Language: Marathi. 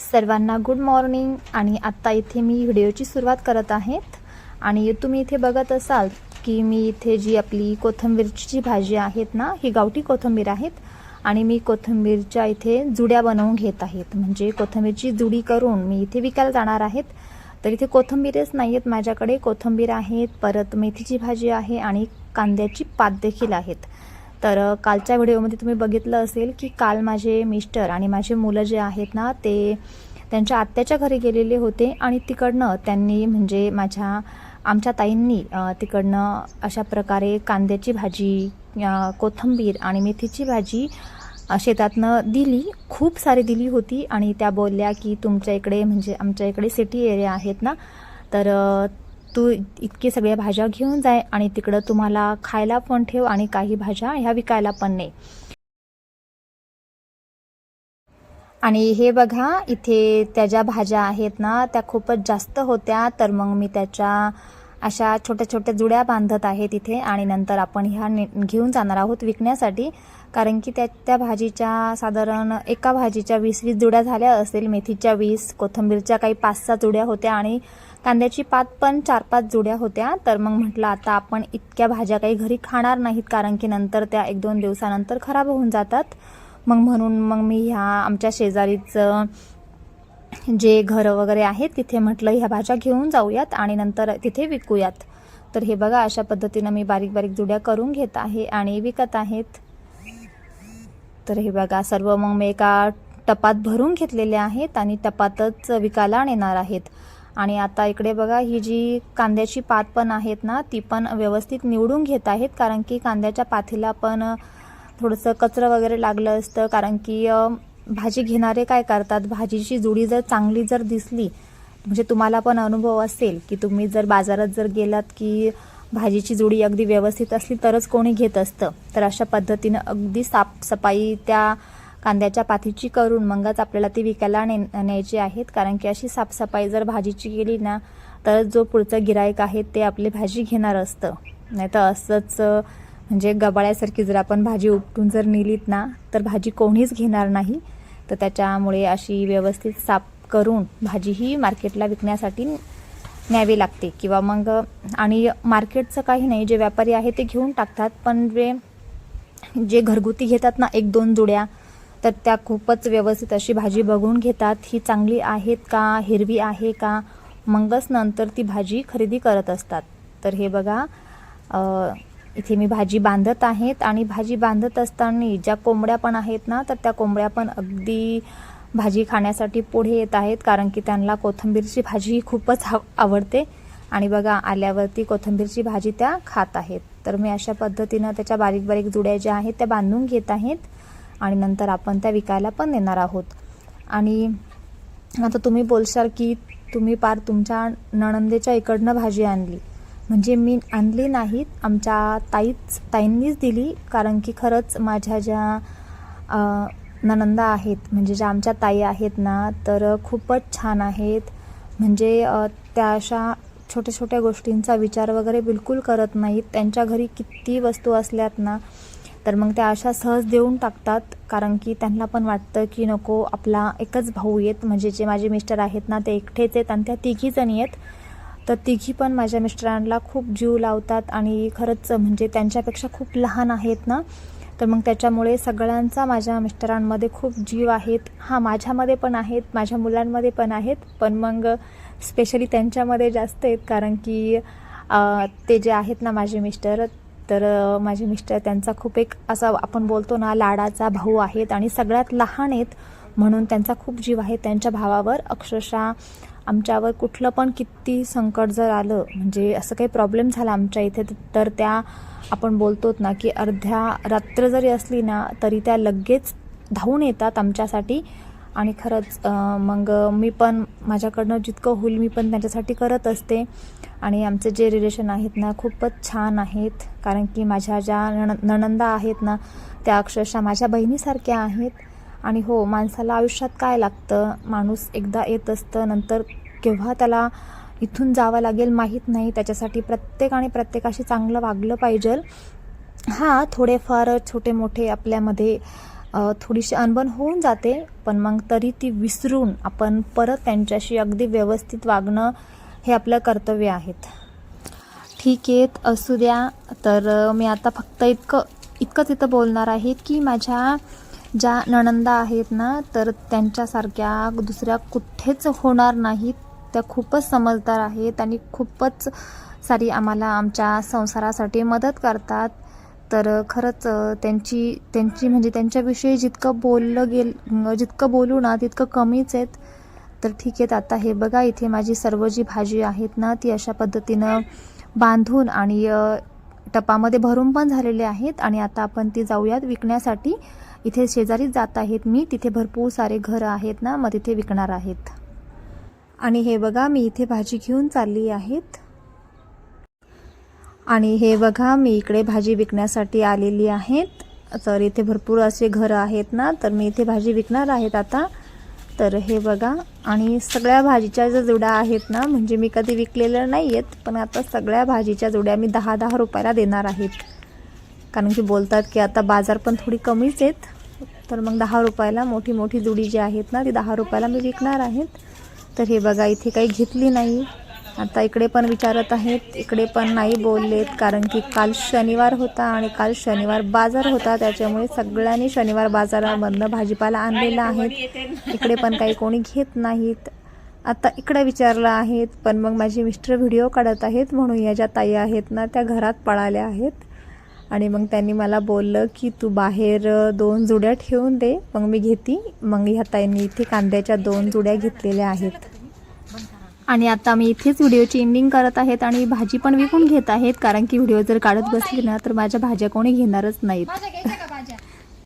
सर्वांना गुड मॉर्निंग आणि आत्ता इथे मी व्हिडिओची सुरुवात करत आहेत. आणि तुम्ही इथे बघत असाल की मी इथे जी आपली कोथिंबीरची जी भाजी आहेत ना ही गावठी कोथिंबीर आहेत. आणि मी कोथिंबीरच्या इथे जुड्या बनवून घेत आहेत. म्हणजे कोथिंबीरची जुडी करून मी इथे विकायला जाणार आहेत. तर इथे कोथिंबीरच नाही आहेत माझ्याकडे. कोथिंबीर आहेत परत मेथीची भाजी आहे आणि कांद्याची पात देखील आहेत. तर कालच्या व्हिडिओमध्ये तुम्ही बघितलं असेल की काल माझे मिस्टर आणि माझे मुलं जे आहेत ना ते त्यांच्या आत्याच्या घरी गेलेले होते आणि तिकडनं त्यांनी म्हणजे माझ्या आमच्या ताईंनी तिकडनं अशा प्रकारे कांद्याची भाजी कोथंबीर कोथिंबीर आणि मेथीची भाजी शेतातनं दिली खूप सारी दिली होती आणि त्या बोलल्या की तुमच्या इकडे म्हणजे आमच्या इकडे सिटी एरिया आहेत ना तर तू इतके सगळ्या भाज्या घेऊन जाय आणि तिकडं तुम्हाला खायला पण ठेव आणि काही भाज्या ह्या विकायला पण नाही. आणि हे बघा इथे त्या ज्या भाज्या आहेत ना त्या खूपच जास्त होत्या तर मग मी त्याच्या अशा छोट्या छोट्या जुड्या बांधत आहेत इथे आणि नंतर आपण ह्या ने घेऊन जाणार आहोत विकण्यासाठी. कारण की त्या त्या भाजीच्या साधारण एका भाजीच्या वीस वीस जुड्या झाल्या असेल. मेथीच्या वीस कोथिंबीरच्या काही पाच सहा जुड्या होत्या आणि कांद्याची पात पण चार पाच जुड्या होत्या. तर मग म्हटलं आता आपण इतक्या भाज्या काही घरी खाणार नाहीत कारण की नंतर त्या एक दोन दिवसानंतर खराब होऊन जातात. मग म्हणून मग मी ह्या आमच्या शेजारीचं जे घरं वगैरे आहेत तिथे म्हटलं ह्या भाज्या घेऊन जाऊयात आणि नंतर तिथे विकूयात. तर हे बघा अशा पद्धतीनं मी बारीक बारीक जुड्या करून घेत आहे आणि विकत आहेत. तर हे बघा सर्व मग मी एका टपात भरून घेतलेले आहेत आणि टपातच विकायला नेणार आहेत. आणि आता इकडे बघा ही जी कांद्याची पात पण आहेत ना ती पण व्यवस्थित निवडून घेत आहेत कारण की कांद्याच्या पाथीला पण थोडंसं कचरं वगैरे लागलं असतं कारण की भाजी घेणारे काय करतात? भाजीची जुडी जर चांगली जर दिसली म्हणजे तुम्हाला पण अनुभव असेल की तुम्ही जर बाजारात जर गेलात की भाजीची जुडी अगदी व्यवस्थित असली तरच कोणी घेत असतं. तर अशा पद्धतीनं अगदी साफसफाई त्या कांद्याच्या पाथीची करून मगच आपल्याला ती विकायला ने न्यायची आहेत. कारण की अशी साफसफाई जर भाजीची केली ना तर जो पुढचं गिरायक आहे ते आपली भाजी घेणार असतं. नाही तर असंच म्हणजे गबाळ्यासारखी जर आपण भाजी उपटून जर नेलीत ना तर भाजी कोणीच घेणार नाही. तर त्याच्यामुळे अशी व्यवस्थित साफ करून भाजी ही मार्केटला विकण्यासाठी न्यावी लागते. किंवा मग आणि मार्केटचं काही नाही जे व्यापारी आहे ते घेऊन टाकतात. पण जे जे घरगुती घेतात ना एक दोन जुड्या तर त्या खूपच व्यवस्थित अशी भाजी बघून घेतात. ही चांगली आहेत का हिरवी आहे का? मगच नंतर ती भाजी खरेदी करत असतात. तर हे बघा इथे मी भाजी बांधत आहेत आणि भाजी बांधत असताना ज्या कोंबड्या पण आहेत ना तर त्या कोंबड्या पण अगदी भाजी खाण्यासाठी पुढे येत आहेत कारण की त्यांना कोथिंबीरची भाजी खूपच आव आवडते. आणि बघा आल्यावरती कोथिंबीरची भाजी त्या खात आहेत. तर मी अशा पद्धतीनं त्याच्या बारीक बारीक जुड्या ज्या आहेत त्या बांधून घेत आहेत आणि नंतर आपण त्या विकायला पण नेणार आहोत. आणि आता तुम्ही बोलशाल की तुम्ही पार तुमच्या नणंदेच्या इकडनं भाजी आणली. म्हणजे मी आणली नाहीत. आमच्या ताईच ताईंनीच दिली. कारण की खरंच माझ्या ज्या ननंदा आहेत म्हणजे ज्या आमच्या ताई आहेत ना तर खूपच छान आहेत. म्हणजे त्या अशा छोट्या छोट्या गोष्टींचा विचार वगैरे बिलकुल करत नाहीत. त्यांच्या घरी किती वस्तू असल्यात ना तर मग त्या अशा सहज देऊन टाकतात. कारण की त्यांना पण वाटतं की नको आपला एकच भाऊ येत. म्हणजे जे माझे मिस्टर आहेत ना ते एकटेच आहेत आणि त्या तिघी जणी आहेत. तर तिघी पण माझ्या मिस्टरांना खूप जीव लावतात आणि खरंच म्हणजे त्यांच्यापेक्षा खूप लहान आहेत ना. तर मग त्याच्यामुळे सगळ्यांचा माझ्या मिस्टरांमध्ये खूप जीव आहेत. हा माझ्यामध्ये पण आहेत माझ्या मुलांमध्ये पण आहेत पण मग स्पेशली त्यांच्यामध्ये जास्त आहेत कारण की ते जे आहेत ना माझे मिस्टर तर माझे मिस्टर त्यांचा खूप एक असा आपण बोलतो ना लाडाचा भाऊ आहेत आणि सगळ्यात लहान आहेत म्हणून त्यांचा खूप जीव आहे. त्यांच्या भावावर अक्षरशः आमच्यावर कुठलं पण किती संकट जर आलं म्हणजे असं काही प्रॉब्लेम झाला आमच्या इथे तर त्या आपण बोलतोत ना की अर्ध्या रात्र जरी असली ना तरी त्या लगेच धावून येतात आमच्यासाठी. आणि खरंच मग मी पण माझ्याकडनं जितकं होईल मी पण त्यांच्यासाठी करत असते. आणि आमचे जे रिलेशन आहेत ना खूपच छान आहेत. कारण की माझ्या ज्या नण नणंदा आहेत ना त्या अक्षरशः माझ्या बहिणीसारख्या आहेत. आणि हो माणसाला आयुष्यात काय लागतं? माणूस एकदा येत असतं नंतर केव्हा त्याला इथून जावं लागेल माहीत नाही. त्याच्यासाठी प्रत्येकाने प्रत्येकाशी चांगलं वागलं पाहिजे. हां थोडेफार छोटे मोठे आपल्यामध्ये थोडीशी अनबन होऊन जाते पण मग तरी ती विसरून आपण परत त्यांच्याशी अगदी व्यवस्थित वागणं हे आपलं कर्तव्य आहेत. ठीक आहे असू द्या. तर मी आता फक्त इतकं इतकंच इथं बोलणार आहे की माझ्या ज्या नणंदा आहेत ना तर त्यांच्यासारख्या दुसऱ्या कुठेच होणार नाहीत. त्या खूपच समजदार आहेत आणि खूपच सारी आम्हाला आमच्या संसारासाठी मदत करतात. तर खरंच त्यांची त्यांची म्हणजे त्यांच्याविषयी जितकं बोललं गेल जितकं बोलू ना तितकं कमीच आहेत. तर ठीक आहे आता हे बघा इथे माझी सर्व जी भाजी आहेत ना ती अशा पद्धतीनं बांधून आणि टपामध्ये भरून पण झालेले आहेत आणि आता आपण ती जाऊयात विकण्यासाठी. इथे शेजारीच जात आहेत मी तिथे भरपूर सारे घरं आहेत ना मग तिथे विकणार आहेत. आणि हे बघा मी इथे भाजी घेऊन चालली आहेत. आणि हे बघा मी इकडे भाजी विकण्यासाठी आलेली आहेत. तर इथे भरपूर असे घरं आहेत ना तर मी इथे भाजी विकणार आहेत आता. तर हे बघा आणि सगळ्या भाजीच्या ज्या जुड्या आहेत ना म्हणजे मी कधी विकलेल्या नाही आहेत पण आता सगळ्या भाजीच्या जुड्या मी दहा दहा रुपयाला देणार आहेत. कारण की बोलतात की आता बाजार पण थोडी कमीच आहेत तर मग दहा रुपयाला मोठी मोठी जुडी जी आहेत ना ती दहा रुपयाला मी विकणार आहेत. तर हे बघा इथे काही घेतली नाही. आता इकडे पण विचारत आहेत इकडे पण नाही बोललेत कारण की काल शनिवार होता आणि काल शनिवार बाजार होता त्याच्यामुळे सगळ्यांनी शनिवार बाजारामधनं भाजीपाला आणलेला आहे. इकडे पण काही कोणी घेत नाहीत. आता इकडे विचारलं आहेत पण मग माझे मिस्टर व्हिडिओ काढत आहेत म्हणून या ज्या ताई आहेत ना त्या घरात पळाल्या आहेत. आणि मग त्यांनी मला बोललं की तू बाहेर दोन जुड्या ठेवून दे मग मी घेते. मग ह्या ताईंनी इथे कांद्याच्या दोन जुड्या घेतलेल्या आहेत. आणि आता मी इथेच व्हिडिओची एंडिंग करत आहेत आणि भाजी पण विकून घेत आहेत. कारण की व्हिडिओ जर काढत बसली ना तर माझ्या भाज्या कोणी घेणारच नाहीत.